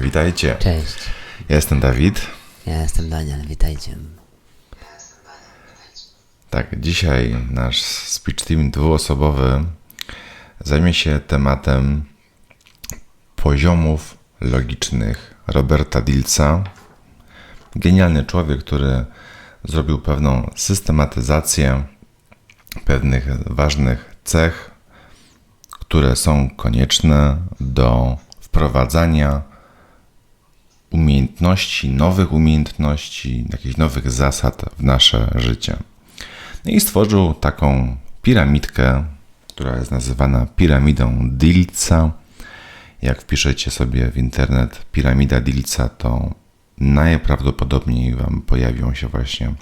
Witajcie. Cześć, Ja jestem Dawid. ja jestem Daniel, witajcie. Tak, dzisiaj nasz speech team dwuosobowy zajmie się tematem poziomów logicznych Roberta Dilca. Genialny człowiek, który zrobił pewną systematyzację pewnych ważnych cech, które są konieczne do wprowadzania umiejętności, nowych umiejętności, jakichś nowych zasad w nasze życie. No i stworzył taką piramidkę, która jest nazywana piramidą Dilca. Jak wpiszecie sobie w internet piramida Dilca, to najprawdopodobniej Wam pojawią się właśnie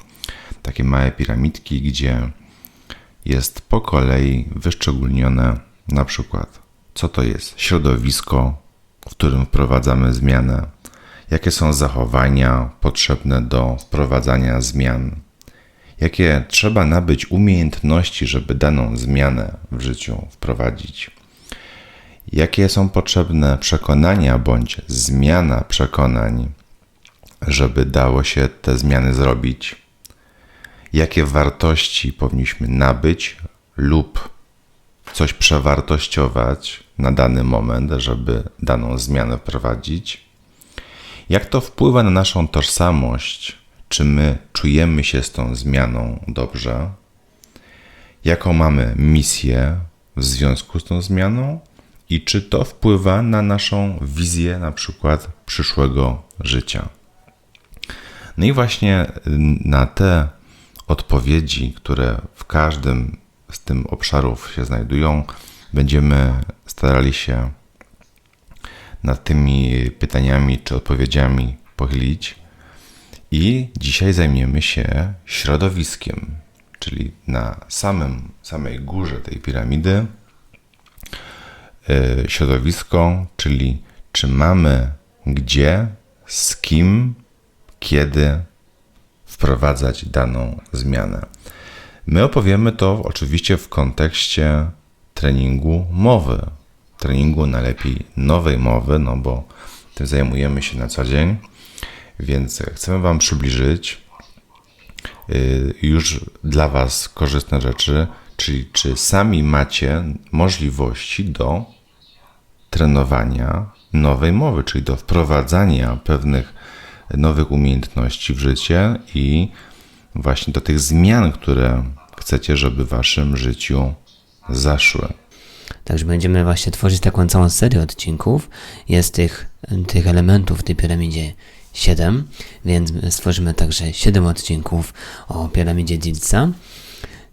takie małe piramidki, gdzie jest po kolei wyszczególnione na przykład, co to jest środowisko, w którym wprowadzamy zmianę, jakie są zachowania potrzebne do wprowadzania zmian, jakie trzeba nabyć umiejętności, żeby daną zmianę w życiu wprowadzić, jakie są potrzebne przekonania bądź zmiana przekonań, żeby dało się te zmiany zrobić, jakie wartości powinniśmy nabyć lub coś przewartościować na dany moment, żeby daną zmianę wprowadzić. Jak to wpływa na naszą tożsamość? Czy my czujemy się z tą zmianą dobrze? Jaką mamy misję w związku z tą zmianą? I czy to wpływa na naszą wizję, na przykład przyszłego życia? No i właśnie na te odpowiedzi, które w każdym z tym obszarów się znajdują, będziemy starali się nad tymi pytaniami czy odpowiedziami pochylić. I dzisiaj zajmiemy się środowiskiem, czyli na samym, samej górze tej piramidy yy, środowisko, czyli czy mamy gdzie, z kim, kiedy wprowadzać daną zmianę. My opowiemy to oczywiście w kontekście treningu mowy, treningu najlepiej nowej mowy, no bo tym zajmujemy się na co dzień, więc chcemy Wam przybliżyć y, już dla Was korzystne rzeczy, czyli czy sami macie możliwości do trenowania nowej mowy, czyli do wprowadzania pewnych nowych umiejętności w życie i właśnie do tych zmian, które chcecie, żeby w Waszym życiu zaszły. Także będziemy właśnie tworzyć taką całą serię odcinków. Jest tych, tych elementów w tej piramidzie 7, więc stworzymy także 7 odcinków o piramidzie Dilca.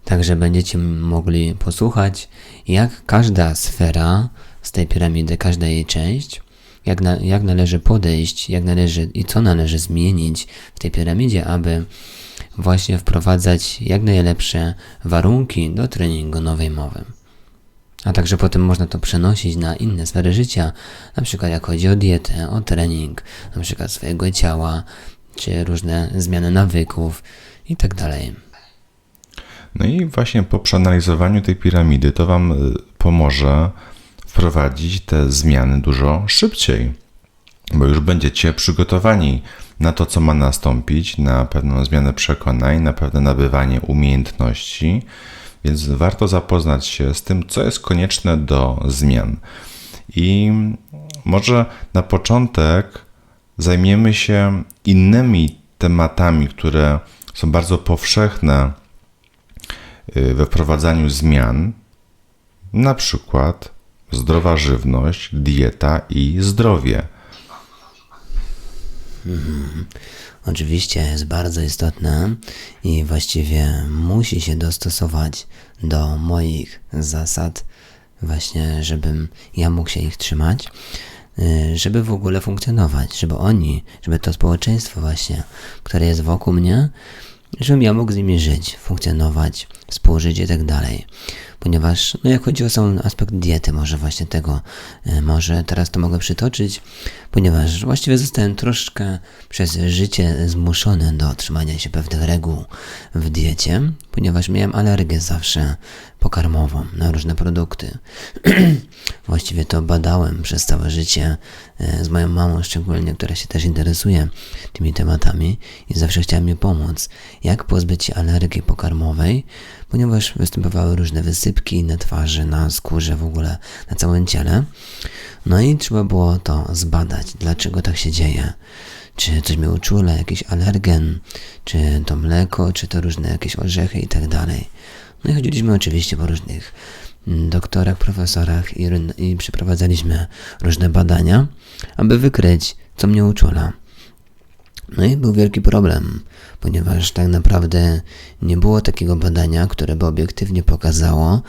Także będziecie mogli posłuchać, jak każda sfera z tej piramidy, każda jej część, jak, na, jak należy podejść, jak należy i co należy zmienić w tej piramidzie, aby właśnie wprowadzać jak najlepsze warunki do treningu nowej mowy. A także potem można to przenosić na inne sfery życia, na przykład jak chodzi o dietę, o trening, na przykład swojego ciała, czy różne zmiany nawyków i tak. No i właśnie po przeanalizowaniu tej piramidy to Wam y, pomoże wprowadzić te zmiany dużo szybciej, bo już będziecie przygotowani na to, co ma nastąpić, na pewną zmianę przekonań, na pewne nabywanie umiejętności, więc warto zapoznać się z tym, co jest konieczne do zmian. I może na początek zajmiemy się innymi tematami, które są bardzo powszechne y, we wprowadzaniu zmian, na przykład zdrowa żywność, dieta i zdrowie. Mhm. Oczywiście jest bardzo istotne i właściwie musi się dostosować do moich zasad, właśnie żebym ja mógł się ich trzymać, y, żeby w ogóle funkcjonować, żeby oni, żeby to społeczeństwo właśnie, które jest wokół mnie, żebym ja mógł z nimi żyć, funkcjonować, współżyć i tak dalej. Ponieważ, no jak chodzi o sam aspekt diety, może właśnie tego, y, może teraz to mogę przytoczyć, ponieważ właściwie zostałem troszkę przez życie zmuszony do trzymania się pewnych reguł w diecie, ponieważ miałem alergię zawsze pokarmową, na różne produkty. Właściwie to badałem przez całe życie e, z moją mamą szczególnie, która się też interesuje tymi tematami i zawsze chciała mi pomóc, jak pozbyć się alergii pokarmowej, ponieważ występowały różne wysypki na twarzy, na skórze, w ogóle na całym ciele. No i trzeba było to zbadać, dlaczego tak się dzieje. Czy coś mnie uczula, jakiś alergen, czy to mleko, czy to różne jakieś orzechy i tak dalej. No i chodziliśmy oczywiście po różnych mm, doktorach, profesorach i, i przeprowadzaliśmy różne badania, aby wykryć, co mnie uczula. No i był wielki problem, ponieważ tak naprawdę nie było takiego badania, które by obiektywnie pokazało,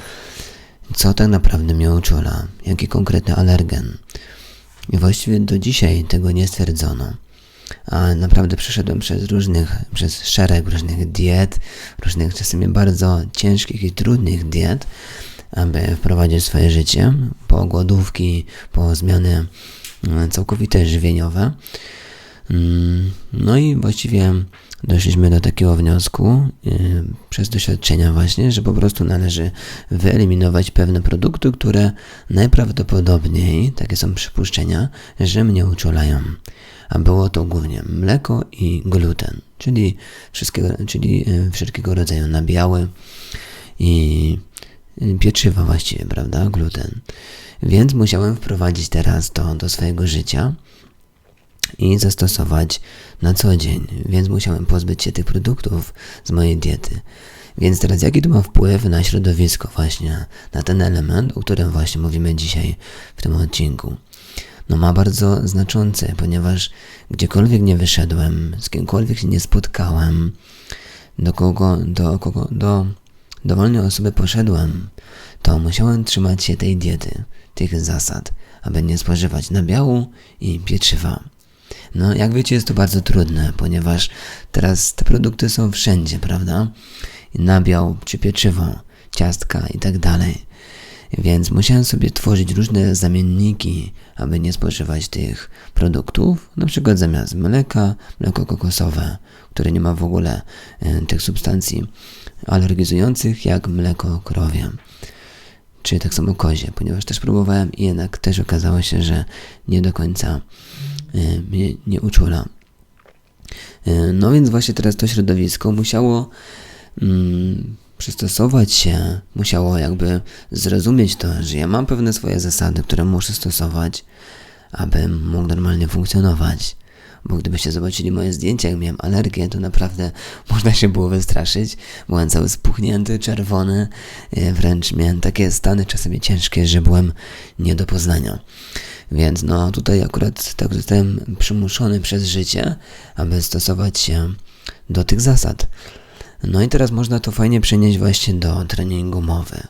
co tak naprawdę mnie uczula, jaki konkretny alergen. I właściwie do dzisiaj tego nie stwierdzono. A naprawdę przeszedłem przez różnych, przez szereg różnych diet, różnych czasami bardzo ciężkich i trudnych diet, aby wprowadzić swoje życie, po głodówki, po zmiany mm, całkowite żywieniowe. Mm, No i właściwie doszliśmy do takiego wniosku yy, przez doświadczenia właśnie, że po prostu należy wyeliminować pewne produkty, które najprawdopodobniej, takie są przypuszczenia, że mnie uczulają. A było to głównie mleko i gluten, czyli, wszystkiego, czyli yy, wszelkiego rodzaju nabiały i yy, pieczywa właściwie, prawda, gluten. Więc musiałem wprowadzić teraz to do swojego życia i zastosować na co dzień, więc musiałem pozbyć się tych produktów z mojej diety. Więc teraz jaki to ma wpływ na środowisko właśnie, na ten element, o którym właśnie mówimy dzisiaj w tym odcinku? No ma bardzo znaczący, ponieważ gdziekolwiek nie wyszedłem, z kimkolwiek się nie spotkałem, do kogo, do kogo, do dowolnej osoby poszedłem, to musiałem trzymać się tej diety, tych zasad, aby nie spożywać nabiału i pieczywa. No, jak wiecie, jest to bardzo trudne, ponieważ teraz te produkty są wszędzie, prawda? Nabiał czy pieczywo, ciastka i tak dalej. Więc musiałem sobie tworzyć różne zamienniki, aby nie spożywać tych produktów. Na przykład zamiast mleka, mleko kokosowe, które nie ma w ogóle e, tych substancji alergizujących, jak mleko krowie. Czy tak samo kozie, ponieważ też próbowałem i jednak też okazało się, że nie do końca mnie nie uczula. E, No więc właśnie teraz to środowisko musiało mm, przystosować się, musiało jakby zrozumieć to, że ja mam pewne swoje zasady, które muszę stosować, abym mógł normalnie funkcjonować. Bo gdybyście zobaczyli moje zdjęcia, jak miałem alergię, to naprawdę można się było wystraszyć. Byłem cały spuchnięty, czerwony, e, wręcz miałem takie stany czasami ciężkie, że byłem nie do poznania. Więc no tutaj akurat tak zostałem przymuszony przez życie, aby stosować się do tych zasad. No i teraz można to fajnie przenieść właśnie do treningu mowy.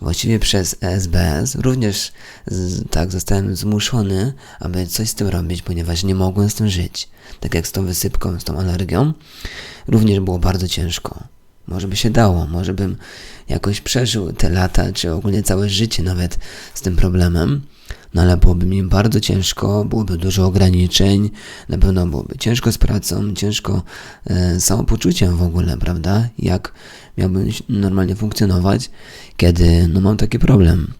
Właściwie przez SBS również z, tak zostałem zmuszony, aby coś z tym robić, ponieważ nie mogłem z tym żyć. Tak jak z tą wysypką, z tą alergią, również było bardzo ciężko. Może by się dało, może bym jakoś przeżył te lata, czy ogólnie całe życie nawet z tym problemem. No ale byłoby mi bardzo ciężko, byłoby dużo ograniczeń, na pewno byłoby ciężko z pracą, ciężko e, z samopoczuciem w ogóle, prawda? Jak miałbym normalnie funkcjonować, kiedy no, mam taki problem.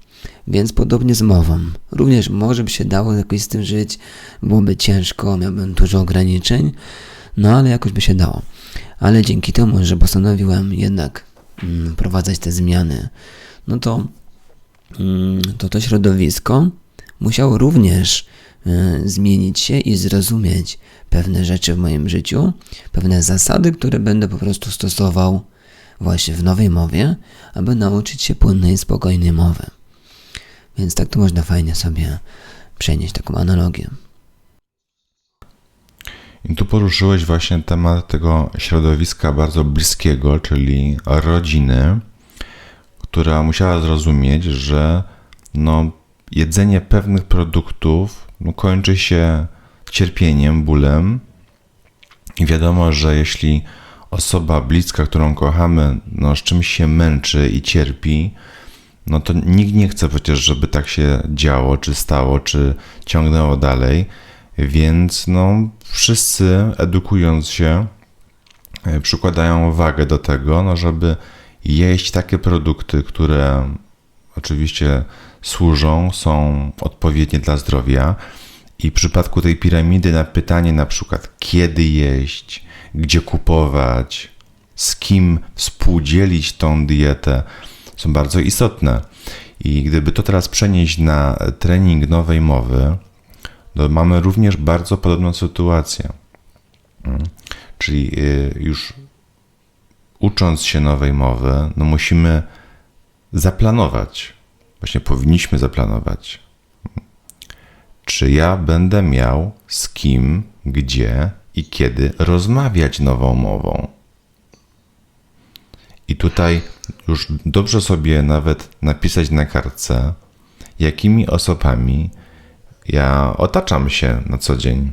Więc podobnie z mową. Również może by się dało jakoś z tym żyć, byłoby ciężko, miałbym dużo ograniczeń, no ale jakoś by się dało. Ale dzięki temu, że postanowiłem jednak mm, wprowadzać te zmiany, no to mm, to to środowisko musiało również y, zmienić się i zrozumieć pewne rzeczy w moim życiu, pewne zasady, które będę po prostu stosował właśnie w nowej mowie, aby nauczyć się płynnej, spokojnej mowy. Więc tak to można fajnie sobie przenieść taką analogię. I tu poruszyłeś właśnie temat tego środowiska bardzo bliskiego, czyli rodziny, która musiała zrozumieć, że no, jedzenie pewnych produktów no, kończy się cierpieniem, bólem. I wiadomo, że jeśli osoba bliska, którą kochamy, no, z czymś się męczy i cierpi, no to nikt nie chce przecież, żeby tak się działo, czy stało, czy ciągnęło dalej. Więc no, wszyscy edukując się, e, przykładają wagę do tego, no, żeby jeść takie produkty, które oczywiście służą, są odpowiednie dla zdrowia. I w przypadku tej piramidy na pytanie na przykład kiedy jeść, gdzie kupować, z kim współdzielić tą dietę są bardzo istotne. I gdyby to teraz przenieść na trening nowej mowy, to mamy również bardzo podobną sytuację. Mm. Czyli y, już ucząc się nowej mowy, no musimy zaplanować. Właśnie powinniśmy zaplanować. Czy ja będę miał z kim, gdzie i kiedy rozmawiać nową mową? I tutaj już dobrze sobie nawet napisać na kartce, jakimi osobami ja otaczam się na co dzień.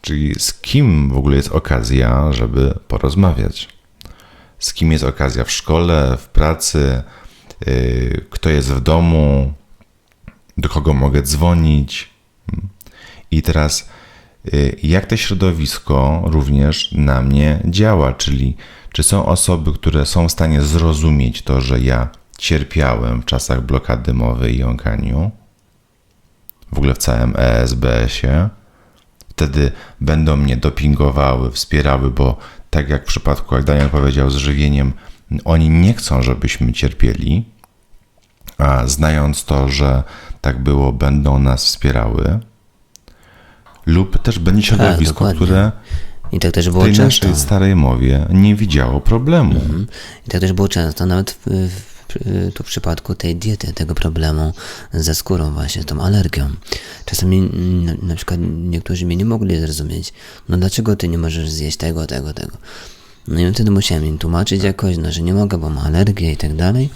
Czyli z kim w ogóle jest okazja, żeby porozmawiać. Z kim jest okazja w szkole, w pracy, kto jest w domu, do kogo mogę dzwonić. I teraz, yy, jak to środowisko również na mnie działa, czyli czy są osoby, które są w stanie zrozumieć to, że ja cierpiałem w czasach blokady mowy i jąkaniu, w ogóle w całym ESBS-ie, wtedy będą mnie dopingowały, wspierały, bo tak jak w przypadku, jak Daniel powiedział, z żywieniem, oni nie chcą, żebyśmy cierpieli, a znając to, że tak było, będą nas wspierały. Lub też będzie środowisko, dokładnie. które I tak też w było tej często. naszej starej mowie nie widziało problemu. Mhm. I tak też było często, nawet w, w, tu w przypadku tej diety, tego problemu ze skórą właśnie, z tą alergią. Czasami na, na przykład niektórzy mnie nie mogli zrozumieć, no dlaczego ty nie możesz zjeść tego, tego, tego. No i wtedy musiałem im tłumaczyć jakoś, no, że nie mogę, bo mam alergię i tak dalej.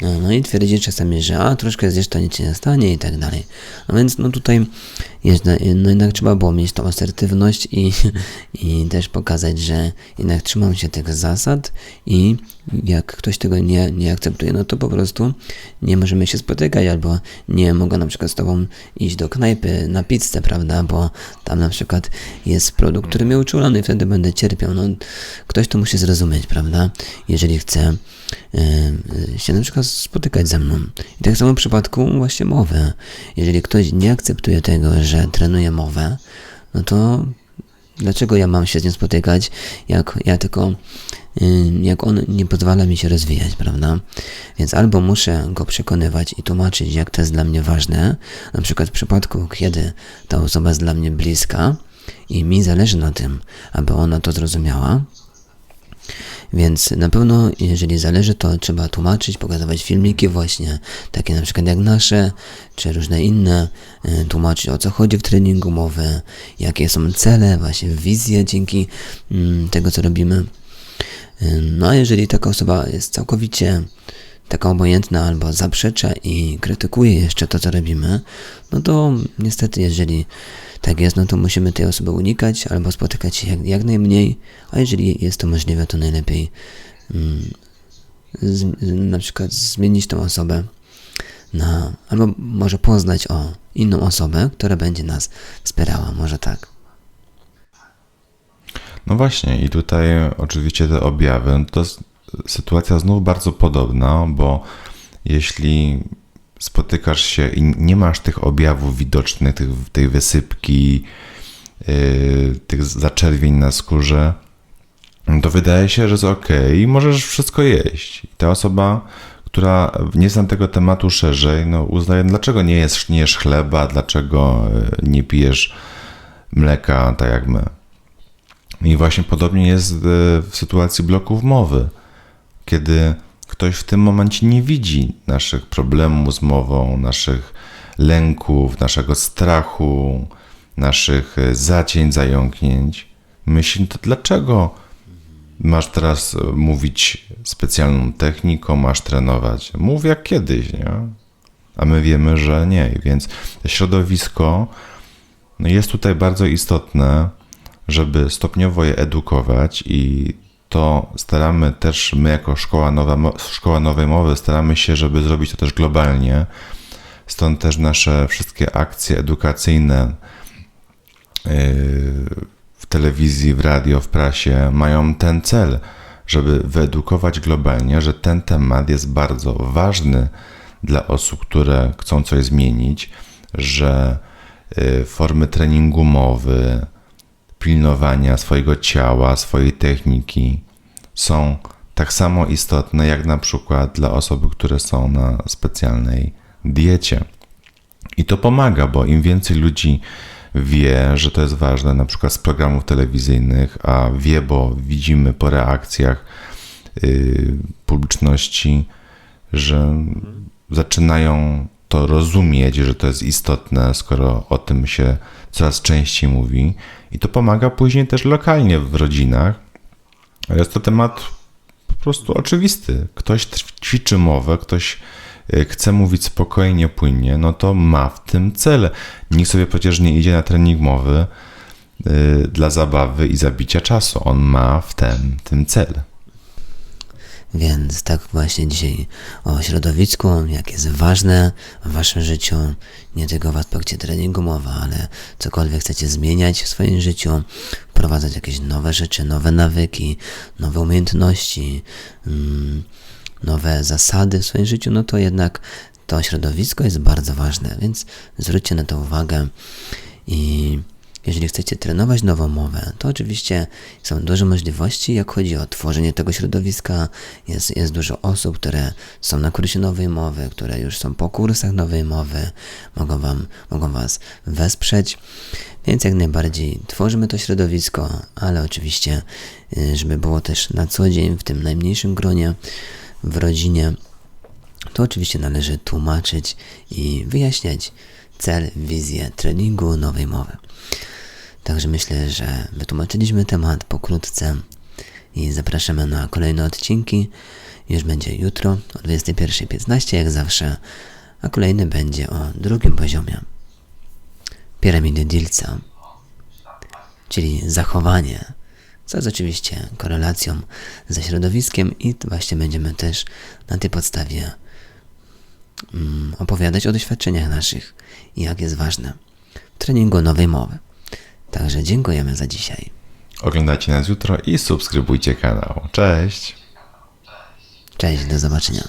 No, no i twierdzić czasami, że a troszkę zjesz, to nic się nie stanie i tak dalej. No więc no tutaj jest, no, jednak trzeba było mieć tą asertywność i, i też pokazać, że jednak trzymam się tych zasad i jak ktoś tego nie, nie akceptuje, no to po prostu nie możemy się spotykać albo nie mogę na przykład z tobą iść do knajpy na pizzę, prawda, bo tam na przykład jest produkt, który mnie uczulony i wtedy będę cierpiał. No, ktoś to musi zrozumieć, prawda, jeżeli chce się na przykład spotykać ze mną. I tak samo w przypadku właśnie mowy. Jeżeli ktoś nie akceptuje tego, że trenuje mowę, no to dlaczego ja mam się z nim spotykać, jak ja tylko, y, jak on nie pozwala mi się rozwijać, prawda? Więc albo muszę go przekonywać i tłumaczyć, jak to jest dla mnie ważne, na przykład w przypadku, kiedy ta osoba jest dla mnie bliska i mi zależy na tym, aby ona to zrozumiała, więc na pewno, jeżeli zależy, to trzeba tłumaczyć, pokazywać filmiki właśnie, takie na przykład jak nasze, czy różne inne, y, tłumaczyć o co chodzi w treningu mowy, jakie są cele, właśnie wizje dzięki mm, tego, co robimy. Y, No a jeżeli taka osoba jest całkowicie taka obojętna albo zaprzecza i krytykuje jeszcze to, co robimy, no to niestety, jeżeli tak jest, no to musimy tej osoby unikać albo spotykać się jak, jak najmniej, a jeżeli jest to możliwe, to najlepiej mm, z, na przykład zmienić tą osobę na, albo może poznać o inną osobę, która będzie nas wspierała, może tak. No właśnie, i tutaj oczywiście te objawy, no to sytuacja znów bardzo podobna, bo jeśli spotykasz się i nie masz tych objawów widocznych, tych, tej wysypki, yy, tych zaczerwień na skórze, to wydaje się, że jest ok, możesz wszystko jeść. I ta osoba, która nie zna tego tematu szerzej, no uznaje, dlaczego nie jesz, nie jesz chleba, dlaczego yy, nie pijesz mleka, tak jak my. I właśnie podobnie jest yy, w sytuacji bloków mowy, kiedy ktoś w tym momencie nie widzi naszych problemów z mową, naszych lęków, naszego strachu, naszych e, zacięć, zająknięć. Myśli, to dlaczego masz teraz e, mówić specjalną techniką, masz trenować? Mów jak kiedyś, nie? A my wiemy, że nie. Więc środowisko no jest tutaj bardzo istotne, żeby stopniowo je edukować i to staramy też, my jako Szkoła, Nowa, Szkoła Nowej Mowy, staramy się, żeby zrobić to też globalnie. Stąd też nasze wszystkie akcje edukacyjne yy, w telewizji, w radio, w prasie mają ten cel, żeby wyedukować globalnie, że ten temat jest bardzo ważny dla osób, które chcą coś zmienić, że y, formy treningu mowy, pilnowania swojego ciała, swojej techniki są tak samo istotne jak na przykład dla osób, które są na specjalnej diecie. I to pomaga, bo im więcej ludzi wie, że to jest ważne, na przykład z programów telewizyjnych, a wie, bo widzimy po reakcjach yy, publiczności, że zaczynają to rozumieć, że to jest istotne, skoro o tym się coraz częściej mówi. I to pomaga później też lokalnie w rodzinach. Jest to temat po prostu oczywisty. Ktoś ćwiczy mowę, ktoś y, chce mówić spokojnie, płynnie, no to ma w tym cel. Nikt sobie przecież nie idzie na trening mowy y, dla zabawy i zabicia czasu. On ma w tym, tym cel. Więc tak właśnie dzisiaj o środowisku, jak jest ważne w waszym życiu, nie tylko w aspekcie treningu mowa, ale cokolwiek chcecie zmieniać w swoim życiu, wprowadzać jakieś nowe rzeczy, nowe nawyki, nowe umiejętności, mm, nowe zasady w swoim życiu, no to jednak to środowisko jest bardzo ważne, więc zwróćcie na to uwagę i jeżeli chcecie trenować nową mowę, to oczywiście są duże możliwości, jak chodzi o tworzenie tego środowiska. Jest, jest dużo osób, które są na kursie nowej mowy, które już są po kursach nowej mowy, mogą, wam, mogą Was wesprzeć. Więc jak najbardziej tworzymy to środowisko, ale oczywiście, y, żeby było też na co dzień w tym najmniejszym gronie, w rodzinie, to oczywiście należy tłumaczyć i wyjaśniać cel, wizję treningu nowej mowy. Także myślę, że wytłumaczyliśmy temat pokrótce i zapraszamy na kolejne odcinki. Już będzie jutro o 21.15 jak zawsze, a kolejny będzie o drugim poziomie. Piramidy Dilca, czyli zachowanie, co jest oczywiście korelacją ze środowiskiem i właśnie będziemy też na tej podstawie mm, opowiadać o doświadczeniach naszych i jak jest ważne w treningu nowej mowy. Także dziękujemy za dzisiaj. Oglądajcie nas jutro i subskrybujcie kanał. Cześć! Cześć, do zobaczenia.